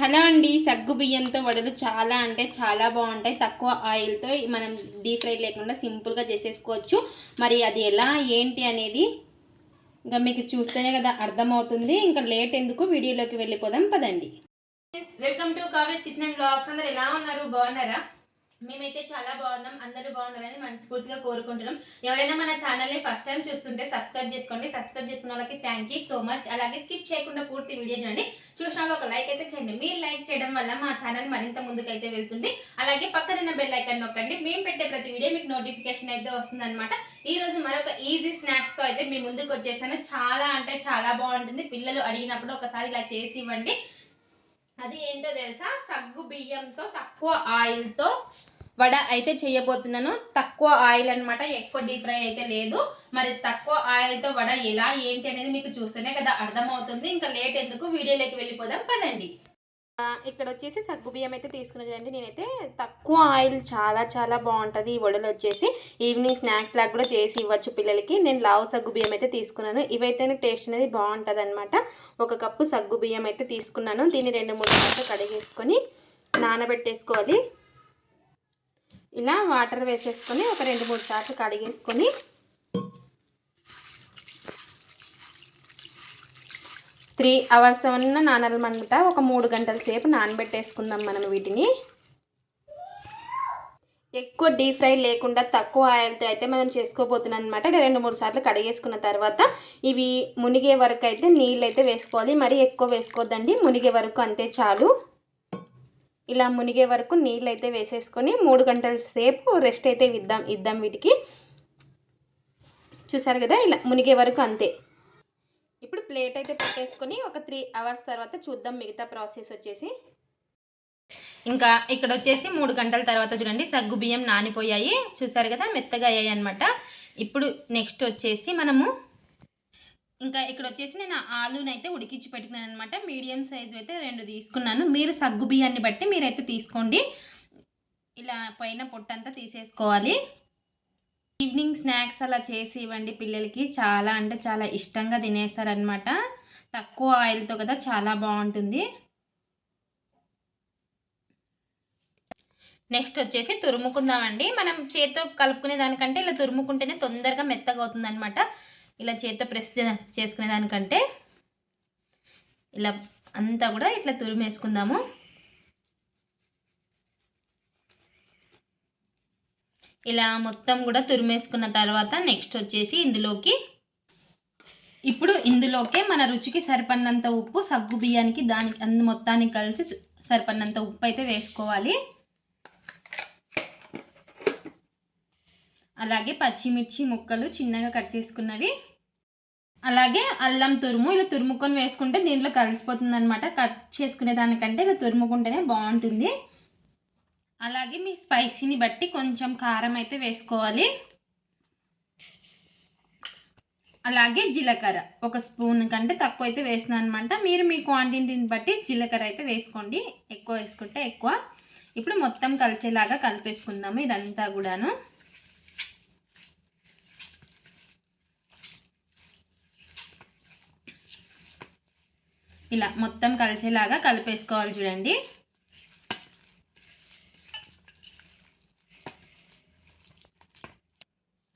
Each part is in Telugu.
హలో అండి సగ్గు బియ్యంతో వడలు చాలా అంటే చాలా బాగుంటాయి. తక్కువ ఆయిల్తో మనం డీప్ ఫ్రై లేకుండా సింపుల్గా చేసేసుకోవచ్చు. మరి అది ఎలా ఏంటి అనేది ఇంకా మీకు చూస్తేనే కదా అర్థమవుతుంది. ఇంకా లేట్ ఎందుకు? వీడియోలోకి వెళ్ళిపోదాం పదండి. Welcome to Kave's kitchen and blogs అందరు ఎలా ఉన్నారు? బాగున్నారా? మేమైతే చాలా బాగున్నాం అందరూ బాగున్నారని మనస్ఫూర్తిగా కోరుకుంటున్నాం. ఎవరైనా మన ఛానల్ని ఫస్ట్ టైం చూస్తుంటే సబ్స్క్రైబ్ చేసుకోండి. సబ్స్క్రైబ్ చేసుకున్న వాళ్ళకి థ్యాంక్ యూ సో మచ్ అలాగే స్కిప్ చేయకుండా పూర్తి వీడియో చూడండి. చూసిన ఒక లైక్ అయితే చేయండి. మీరు లైక్ చేయడం వల్ల మా ఛానల్ మరింత ముందుకైతే వెళ్తుంది. అలాగే పక్కన బెల్ ఐకాన్ నొక్కండి. మేము పెట్టే ప్రతి వీడియో మీకు నోటిఫికేషన్ అయితే వస్తుంది అనమాట ఈ రోజు మరొక ఈజీ స్నాక్స్తో అయితే మీ ముందుకు వచ్చేసాను. చాలా అంటే చాలా బాగుంటుంది. పిల్లలు అడిగినప్పుడు ఒకసారి ఇలా చేసి ఇవ్వండి. అది ఏంటో తెలుసా? సగ్గు బియ్యంతో తక్కువ ఆయిల్తో వడ అయితే చేయబోతున్నాను. తక్కువ ఆయిల్ అన్నమాట ఎక్కువ డీప్ ఫ్రై అయితే లేదు. మరి తక్కువ ఆయిల్తో వడ ఎలా ఏంటి అనేది మీకు చూస్తేనే కదా అర్థమవుతుంది. ఇంకా లేట్ ఎందుకు? వీడియోలోకి వెళ్ళిపోదాం. పదండి. ఇక్కడ వచ్చేసి సగ్గు బియ్యం అయితే తీసుకుని చూడండి నేనైతే తక్కువ ఆయిల్ చాలా చాలా బాగుంటుంది. ఈ వడలు వచ్చేసి ఈవినింగ్ స్నాక్స్ లాగా కూడా చేసి ఇవ్వచ్చు పిల్లలకి. నేను లావు సగ్గు బియ్యం అయితే తీసుకున్నాను. ఇవైతేనే టేస్ట్ అనేది బాగుంటుంది అనమాట ఒక కప్పు సగ్గు బియ్యం అయితే తీసుకున్నాను. దీన్ని రెండు మూడు సార్లు కడిగేసుకొని నానబెట్టేసుకోవాలి. ఇలా వాటర్ వేసేసుకొని ఒక రెండు మూడు సార్లు కడిగేసుకొని త్రీ అవర్స్ అన్న నానలమంట. ఒక మూడు గంటల సేపు నానబెట్టేసుకుందాం మనం వీటిని. ఎక్కువ డీప్ ఫ్రై లేకుండా తక్కువ ఆయిల్తో అయితే మనం చేసుకోబోతున్నాం అనమాట రెండు మూడు సార్లు కడిగేసుకున్న తర్వాత ఇవి మునిగే వరకు అయితే నీళ్ళు అయితే వేసుకోవాలి. మరీ ఎక్కువ వేసుకోవద్దండి మునిగే వరకు అంతే చాలు. ఇలా మునిగే వరకు నీళ్ళు అయితే వేసేసుకొని మూడు గంటల సేపు రెస్ట్ అయితే ఇద్దాం. ఇద్దాం వీటికి. చూసారు కదా? ఇలా మునిగే వరకు అంతే. ఇప్పుడు ప్లేట్ అయితే పెట్టేసుకొని ఒక త్రీ అవర్స్ తర్వాత చూద్దాం మిగతా ప్రాసెస్ వచ్చేసి. ఇంకా ఇక్కడ వచ్చేసి మూడు గంటల తర్వాత చూడండి సగ్గు బియ్యం నానిపోయాయి. చూసారు కదా మెత్తగా అయ్యాయి అనమాట ఇప్పుడు నెక్స్ట్ వచ్చేసి మనము ఇంకా ఇక్కడ వచ్చేసి నేను ఆలూని అయితే ఉడికించి పెట్టుకున్నాను అనమాట మీడియం సైజు అయితే రెండు తీసుకున్నాను. మీరు సగ్గు బియ్యాన్ని బట్టి మీరైతే తీసుకోండి. ఇలా పైన పొట్టంతా తీసేసుకోవాలి. ఈవినింగ్ స్నాక్స్ అలా చేసి ఇవ్వండి పిల్లలకి. చాలా అంటే చాలా ఇష్టంగా తినేస్తారనమాట తక్కువ ఆయిల్తో కదా చాలా బాగుంటుంది. నెక్స్ట్ వచ్చేసి తురుముకుందామండి. మనం చేత్తో కలుపుకునే దానికంటే ఇలా తురుముకుంటేనే తొందరగా మెత్తగా అవుతుంది అనమాట ఇలా చేత్తో ప్రెస్ చేసుకునే దానికంటే. ఇలా అంతా కూడా ఇట్లా తురిమేసుకుందాము. ఇలా మొత్తం కూడా తురిమేసుకున్న తర్వాత నెక్స్ట్ వచ్చేసి ఇందులోకి ఇప్పుడు ఇందులోకే మన రుచికి సరిపడినంత ఉప్పు సగ్గు బియ్యానికి దానికి అందు మొత్తానికి కలిసి సరిపడినంత ఉప్పు అయితే వేసుకోవాలి. అలాగే పచ్చిమిర్చి ముక్కలు చిన్నగా కట్ చేసుకున్నవి. అలాగే అల్లం తురుము ఇలా తురుముకొని వేసుకుంటే దీంట్లో కలిసిపోతుంది అనమాట కట్ చేసుకునే దానికంటే ఇలా తురుముకుంటేనే బాగుంటుంది. అలాగే మీ స్పైసీని బట్టి కొంచెం కారం అయితే వేసుకోవాలి. అలాగే జీలకర్ర ఒక స్పూన్ కంటే తక్కువ అయితే వేసిన అనమాట మీరు మీ క్వాంటిటీని బట్టి జీలకర్ర అయితే వేసుకోండి. ఎక్కువ వేసుకుంటే ఎక్కువ. ఇప్పుడు మొత్తం కలిసేలాగా కలిపేసుకుందాము ఇదంతా కూడాను. ఇలా మొత్తం కలిసేలాగా కలిపేసుకోవాలి చూడండి.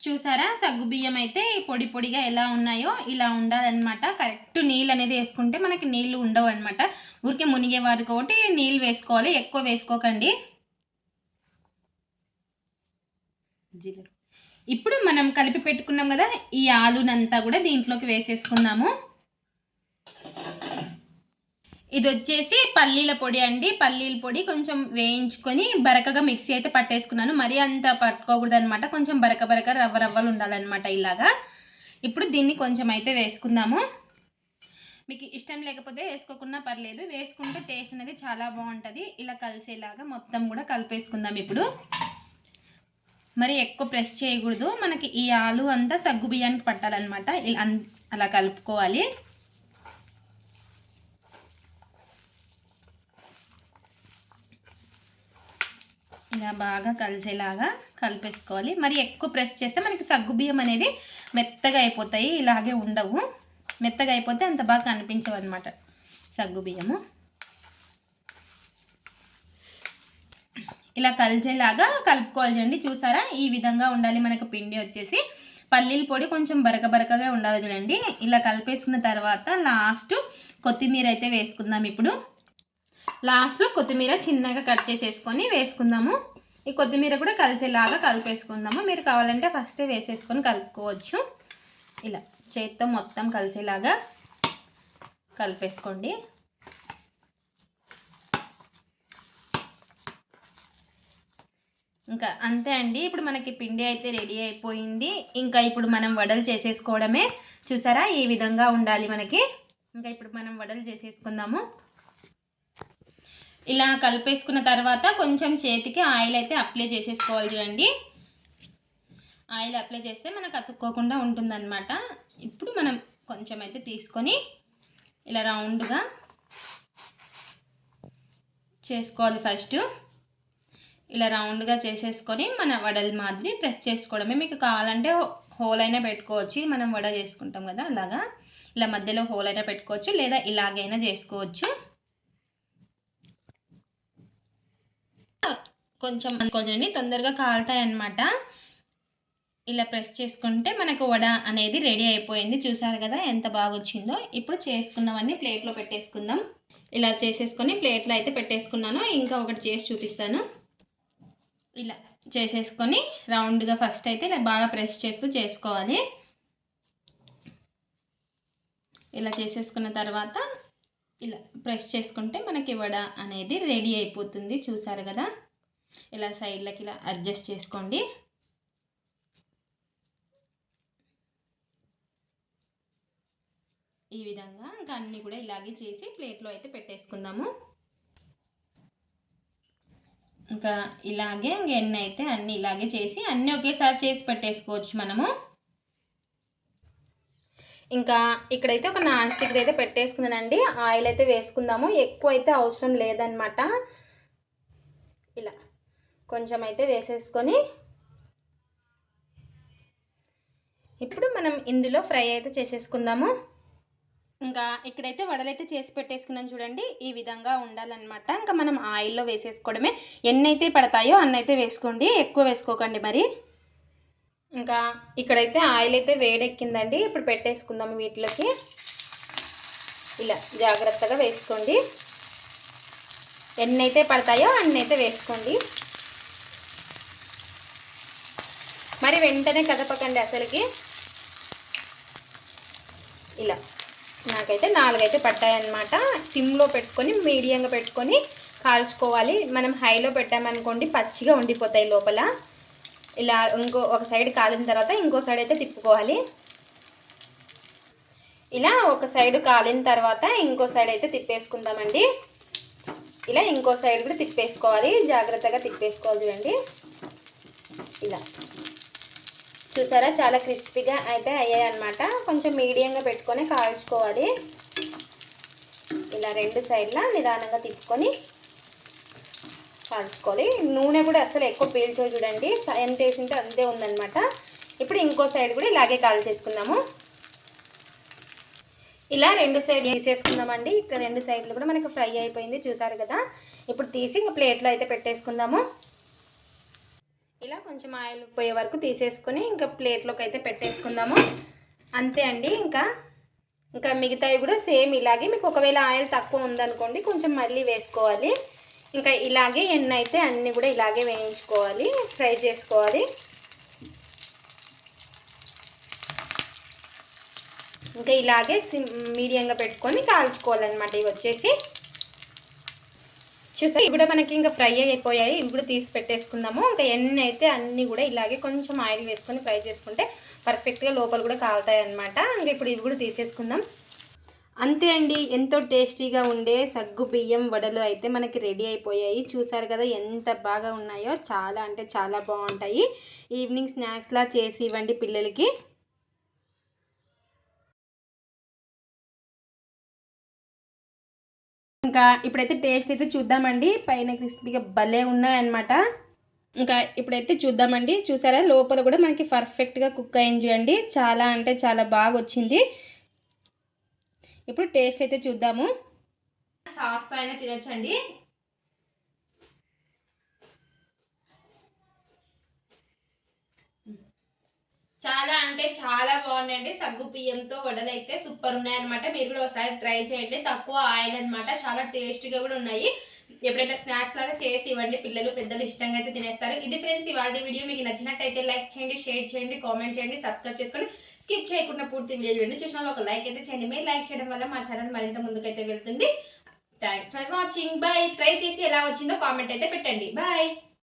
చూసారా? సగ్గు బియ్యం అయితే పొడి పొడిగా ఎలా ఉన్నాయో ఇలా ఉండాలన్నమాట. కరెక్ట్ నీళ్ళు అనేది వేసుకుంటే మనకి నీళ్ళు ఉండవు అనమాట ఊరికే మునిగే వారికి ఒకటి నీళ్ళు వేసుకోవాలి. ఎక్కువ వేసుకోకండి. ఇప్పుడు మనం కలిపి పెట్టుకున్నాం కదా ఈ ఆలునంతా కూడా దీంట్లోకి వేసేసుకున్నాము ఇది వచ్చేసి పల్లీల పొడి అండి. పల్లీల పొడి కొంచెం వేయించుకొని బరకగా మిక్సీ అయితే పట్టేసుకున్నాను. మరీ అంత పట్టుకోకూడదు అనమాట కొంచెం బరక బరక రవ్వ రవ్వలు ఉండాలన్నమాట ఇలాగా. ఇప్పుడు దీన్ని కొంచెం అయితే వేసుకుందాము. మీకు ఇష్టం లేకపోతే వేసుకోకుండా పర్లేదు. వేసుకుంటే టేస్ట్ అనేది చాలా బాగుంటుంది. ఇలా కలిసేలాగా మొత్తం కూడా కలిపేసుకుందాం ఇప్పుడు. మరి ఎక్కువ ప్రెస్ చేయకూడదు. మనకి ఈ ఆలు అంతా సగ్గు బియ్యానికి పట్టాలన్నమాట. ఇలా అలా కలుపుకోవాలి. ఇలా బాగా కలిసేలాగా కలిపేసుకోవాలి. మరి ఎక్కువ ప్రెస్ చేస్తే మనకి సగ్గు బియ్యం అనేది మెత్తగా అయిపోతాయి. ఇలాగే ఉండవు. మెత్తగా అయిపోతే అంత బాగా కనిపించవు అనమాట సగ్గు బియ్యము. ఇలా కలిసేలాగా కలుపుకోవాలి చూడండి. చూసారా? ఈ విధంగా ఉండాలి. మనకు పిండి వచ్చేసి. పల్లీల పొడి కొంచెం బరక బరకగా ఉండాలి చూడండి. ఇలా కలిపేసుకున్న తర్వాత లాస్ట్ కొత్తిమీర అయితే వేసుకుందాం ఇప్పుడు. లాస్ట్లో కొత్తిమీర చిన్నగా కట్ చేసేసుకొని వేసుకుందాము. ఈ కొత్తిమీర కూడా కలిసేలాగా కలిపేసుకుందాము. మీరు కావాలంటే ఫస్టే వేసేసుకొని కలుపుకోవచ్చు. ఇలా చేత్తో మొత్తం కలిసేలాగా కలిపేసుకోండి. ఇంకా అంతే అండి. ఇప్పుడు మనకి పిండి అయితే రెడీ అయిపోయింది. ఇంకా ఇప్పుడు మనం వడలు చేసేసుకోవడమే. చూసారా? ఈ విధంగా ఉండాలి మనకి. ఇంకా ఇప్పుడు మనం వడలు చేసేసుకుందాము. ఇలా కలిపేసుకున్న తర్వాత కొంచెం చేతికి ఆయిల్ అయితే అప్లై చేసేసుకోవాలి చూడండి. ఆయిల్ అప్లై చేస్తే మనకు అతుక్కోకుండా ఉంటుందన్నమాట. ఇప్పుడు మనం కొంచెం అయితే తీసుకొని ఇలా రౌండ్గా చేసుకోవాలి ఫస్ట్. ఇలా రౌండ్గా చేసేసుకొని మన వడల మాదిరి ప్రెస్ చేసుకోవడమే. మీకు కావాలంటే హోల్ అయినా పెట్టుకోవచ్చు. మనం వడ చేసుకుంటాం కదా అలాగా. ఇలా మధ్యలో హోల్ అయినా పెట్టుకోవచ్చు లేదా ఇలాగైనా చేసుకోవచ్చు. కొంచెం కొంచెం తొందరగా కాలుతాయి అన్నమాట ఇలా ప్రెస్ చేసుకుంటే మనకు వడ అనేది రెడీ అయిపోయింది. చూసారు కదా ఎంత బాగా వచ్చిందో ఇప్పుడు చేసుకున్నవన్నీ ప్లేట్లో పెట్టేసుకుందాం. ఇలా చేసేసుకొని ప్లేట్లో అయితే పెట్టేసుకున్నాను. ఇంకా ఒకటి చేసి చూపిస్తాను. ఇలా చేసేసుకొని రౌండ్గా ఫస్ట్ అయితే ఇలా బాగా ప్రెస్ చేస్తూ చేసుకోవాలి. ఇలా చేసేసుకున్న తర్వాత ఇలా ప్రెస్ చేసుకుంటే మనకి వడ అనేది రెడీ అయిపోతుంది. చూసారు కదా? ఇలా సైడ్లకి ఇలా అడ్జస్ట్ చేసుకోండి. ఈ విధంగా ఇంకా అన్నీ కూడా ఇలాగే చేసి ప్లేట్లో అయితే పెట్టేసుకుందాము. ఇంకా ఇలాగే ఇంక ఎన్ని అయితే అన్నీ ఇలాగే చేసి అన్నీ ఒకేసారి చేసి పెట్టేసుకోవచ్చు మనము. ఇంకా ఇక్కడైతే ఒక నాన్ స్టిక్ అయితే పెట్టేసుకున్నానండి. ఆయిల్ అయితే వేసుకుందాము. ఎక్కువ అయితే అవసరం లేదనమాట ఇలా. కొంచెం అయితే వేసేసుకొని ఇప్పుడు మనం ఇందులో ఫ్రై అయితే చేసేసుకుందాము. ఇంకా ఇక్కడైతే వడలైతే చేసి పెట్టేసుకున్నాను చూడండి ఈ విధంగా ఉండాలన్నమాట. ఇంకా మనం ఆయిల్లో వేసేసుకోవడమే. ఎన్ని అయితే పడతాయో అన్నైతే అయితే వేసుకోండి ఎక్కువ వేసుకోకండి మరి. ఇంకా ఇక్కడైతే ఆయిల్ అయితే వేడెక్కిందండి ఇప్పుడు పెట్టేసుకుందాం వీటిలోకి. ఇలా జాగ్రత్తగా వేసుకోండి. ఎన్ని అయితే పడతాయో అన్నైతే వేసుకోండి. మరి వెంటనే కదపకండి అసలుకి. ఇలా. నాకైతే నాలుగైతే పడ్డాయన్నమాట సిమ్లో పెట్టుకొని మీడియంగా పెట్టుకొని కాల్చుకోవాలి. మనం హైలో పెట్టామనుకోండి పచ్చిగా ఉండిపోతాయి లోపల. ఇలా ఇంకో ఒక సైడ్ కాలిన తర్వాత ఇంకో సైడ్ అయితే తిప్పుకోవాలి. ఇలా ఒక సైడ్ కాలిన తర్వాత ఇంకో సైడ్ అయితే తిప్పేసుకుందామండి. ఇలా ఇంకో సైడ్ కూడా తిప్పేసుకోవాలి. జాగ్రత్తగా తిప్పేసుకోవాలి చూడండి. ఇలా. చూసారా? చాలా క్రిస్పీగా అయితే అయ్యాయి అనమాట కొంచెం మీడియంగా పెట్టుకొని కాల్చుకోవాలి. ఇలా రెండు సైడ్లా నిదానంగా తిప్పుకొని కాల్చుకోవాలి. నూనె కూడా అసలు ఎక్కువ పీల్చో చూడండి. ఎంత వేసింటే అంతే ఉందన్నమాట. ఇప్పుడు ఇంకో సైడ్ కూడా ఇలాగే కాల్చేసుకుందాము ఇలా రెండు సైడ్ తీసేసుకుందామండి. ఇక్కడ రెండు సైడ్లు కూడా మనకు ఫ్రై అయిపోయింది చూసారు కదా. ఇప్పుడు తీసి ఇంకా ప్లేట్లో అయితే పెట్టేసుకుందాము. ఇలా కొంచెం ఆయిల్ పోయే వరకు తీసేసుకొని ఇంకా ప్లేట్లోకి అయితే పెట్టేసుకుందాము. అంతే అండి ఇంకా ఇంకా మిగతావి కూడా సేమ్ ఇలాగే. మీకు ఒకవేళ ఆయిల్ తక్కువ ఉందనుకోండి కొంచెం మళ్ళీ వేసుకోవాలి. ఇంకా ఇలాగే ఎన్ని అయితే అన్నీ కూడా ఇలాగే వేయించుకోవాలి ఫ్రై చేసుకోవాలి. ఇంకా ఇలాగే సిమ్ మీడియంగా పెట్టుకొని కాల్చుకోవాలన్నమాట. ఇవి వచ్చేసి చూసా ఇవి కూడా మనకి ఇంకా ఫ్రై అయిపోయాయి. ఇవి కూడా తీసి పెట్టేసుకుందాము. ఇంకా ఎన్ని అయితే అన్నీ కూడా ఇలాగే కొంచెం ఆయిల్ వేసుకొని ఫ్రై చేసుకుంటే పర్ఫెక్ట్గా లోపల కూడా కాలుతాయి అనమాట ఇంకా ఇప్పుడు ఇవి కూడా తీసేసుకుందాం. అంతే అండి. ఎంతో టేస్టీగా ఉండే సగ్గు బియ్యం వడలు అయితే మనకి రెడీ అయిపోయాయి. చూసారు కదా ఎంత బాగా ఉన్నాయో. చాలా అంటే చాలా బాగుంటాయి. ఈవినింగ్ స్నాక్స్లా చేసి ఇవ్వండి పిల్లలకి. ఇంకా ఇప్పుడైతే టేస్ట్ అయితే చూద్దామండి. పైన క్రిస్పీగా భలే ఉన్నాయన్నమాట. ఇంకా ఇప్పుడైతే చూద్దామండి. చూసారా? లోపల కూడా మనకి పర్ఫెక్ట్గా కుక్ అయింది చూడండి. చాలా అంటే చాలా బాగా వచ్చింది. ఇప్పుడు టేస్ట్ అయితే చూద్దాము. సాస్తో అయినా తినచ్చండి. చాలా అంటే చాలా బాగున్నాయండి. సగ్గు బియ్యంతో వడలు అయితే సూపర్ ఉన్నాయన్నమాట. మీరు కూడా ఒకసారి ట్రై చేయండి. తక్కువ ఆయిల్ అనమాట చాలా టేస్ట్గా కూడా ఉన్నాయి. ఎప్పుడైనా స్నాక్స్ లాగా చేసి ఇవ్వండి. పిల్లలు పెద్దలు ఇష్టంగా అయితే తినేస్తారు. ఇది ఫ్రెండ్స్ ఇవాళ వీడియో మీకు నచ్చినట్టయితే లైక్ చేయండి షేర్ చేయండి కామెంట్ చేయండి సబ్స్క్రైబ్ చేసుకొని స్కిప్ చేయకుండా పూర్తి వీడియో చూడండి. చూసిన ఒక లైక్ అయితే చేయండి. మీరు లైక్ చేయడం వల్ల మా ఛానల్ మరింత ముందుకైతే వెళ్తుంది. Thanks for watching bye try చేసి ఎలా వచ్చిందో కామెంట్ అయితే పెట్టండి. బాయ్